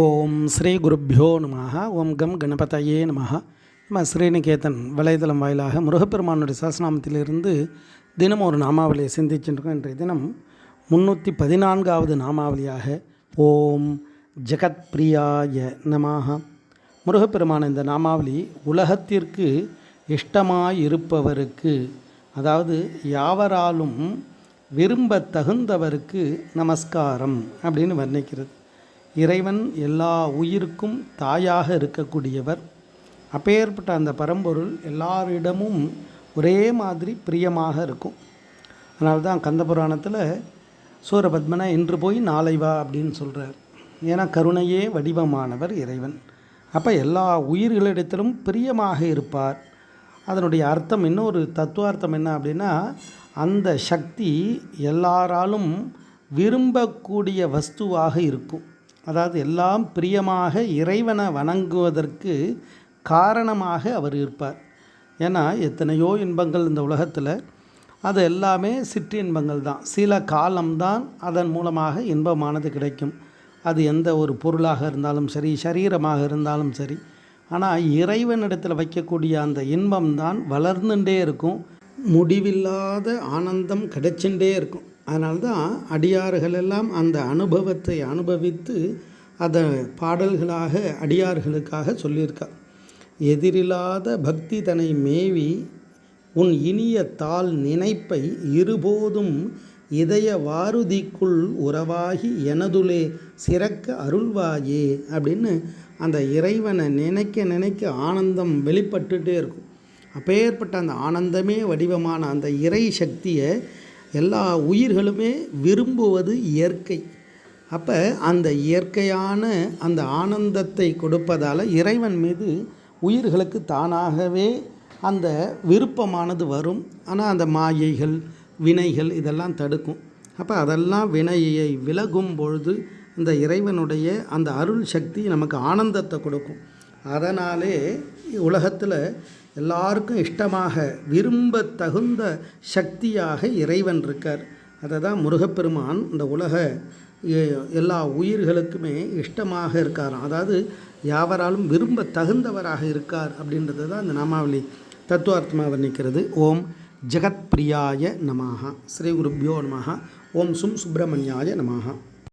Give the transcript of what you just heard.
ஓம் ஸ்ரீ குருப்பியோ நமः ஓம் கம் கணபதையே நமः நம்ம ஸ்ரீநிகேதன் வலைதளம் வாயிலாக முருகப்பெருமானுடைய சாசனாமத்திலிருந்து தினம் ஒரு நாமாவளியை சிந்திச்சுருக்கோம் இன்றைய தினம் முன்னூற்றி பதினான்காவது நாமாவளியாக ஓம் ஜெகத் பிரியாய நமாக முருகப்பெருமான இந்த நாமாவளி உலகத்திற்கு இஷ்டமாயிருப்பவருக்கு அதாவது யாவராலும் விரும்ப தகுந்தவருக்கு நமஸ்காரம் அப்படின்னு வர்ணிக்கிறது. இறைவன் எல்லா உயிருக்கும் தாயாக இருக்கக்கூடியவர். அப்பேற்பட்ட அந்த பரம்பொருள் எல்லாரிடமும் ஒரே மாதிரி பிரியமாக இருக்கும். அதனால தான் கந்த புராணத்தில் சூரபத்மனை இன்று போய் நாளை வா அப்படின்னு சொல்கிறார் ஏன்னா கருணையே வடிவமானவர் இறைவன். அப்போ எல்லா உயிர்களிடத்திலும் பிரியமாக இருப்பார். அதனுடைய அர்த்தம் இன்னொரு தத்துவார்த்தம் என்ன அப்படின்னா அந்த சக்தி எல்லாராலும் விரும்பக்கூடிய வஸ்துவாக இருக்கும். அதாவது எல்லாம் பிரியமாக இறைவனை வணங்குவதற்கு காரணமாக அவர் இருப்பார். ஏன்னா எத்தனையோ இன்பங்கள் இந்த உலகத்தில் அது எல்லாமே சிற்றின்பங்கள் தான். சில காலம்தான் அதன் மூலமாக இன்பமானது கிடைக்கும். அது எந்த ஒரு பொருளாக இருந்தாலும் சரி சரீரமாக இருந்தாலும் சரி. ஆனால் இறைவனிடத்தில் வைக்கக்கூடிய அந்த இன்பம் தான் வளர்ந்துட்டே இருக்கும். முடிவில்லாத ஆனந்தம் கிடைச்சுட்டே இருக்கும். அதனால்தான் அடியார்கள் எல்லாம் அந்த அனுபவத்தை அனுபவித்து அதை பாடல்களாக அடியார்களுக்காக சொல்லியிருக்கா. எதிரில்லாத பக்தி தன்னை மேவி உன் இனிய தாள் நினைப்பை இருபோதும் இதய வாருதிக்குள் உறவாகி எனதுலே சிறக்க அருள்வாயே அப்படின்னு அந்த இறைவனை நினைக்க நினைக்க ஆனந்தம் வெளிப்பட்டுட்டே இருக்கும். அப்பேற்பட்ட அந்த ஆனந்தமே வடிவமான அந்த இறை சக்தியை எல்லா உயிர்களுமே விரும்புவது இயற்கை. அப்போ அந்த இயற்கையான அந்த ஆனந்தத்தை கொடுப்பதால் இறைவன் மீது உயிர்களுக்கு தானாகவே அந்த விருப்பமானது வரும். ஆனால் அந்த மாயைகள் வினைகள் இதெல்லாம் தடுக்கும். அப்போ அதெல்லாம் வினையை விலகும் பொழுது இந்த இறைவனுடைய அந்த அருள் சக்தி நமக்கு ஆனந்தத்தை கொடுக்கும். அதனாலே உலகத்தில் எல்லாருக்கும் இஷ்டமாக விரும்ப தகுந்த சக்தியாக இறைவன் இருக்கார். அதை தான் முருகப்பெருமான் இந்த உலக எல்லா உயிர்களுக்குமே இஷ்டமாக இருக்காராம். அதாவது யாவராலும் விரும்ப தகுந்தவராக இருக்கார் அப்படின்றது தான் இந்த நாமாவளி தத்துவார்த்தமாக வர்ணிக்கிறது. ஓம் ஜெகத் பிரியாய நமாக ஸ்ரீ குருப்யோ நமாக ஓம் சும் சுப்பிரமணியாய நமாக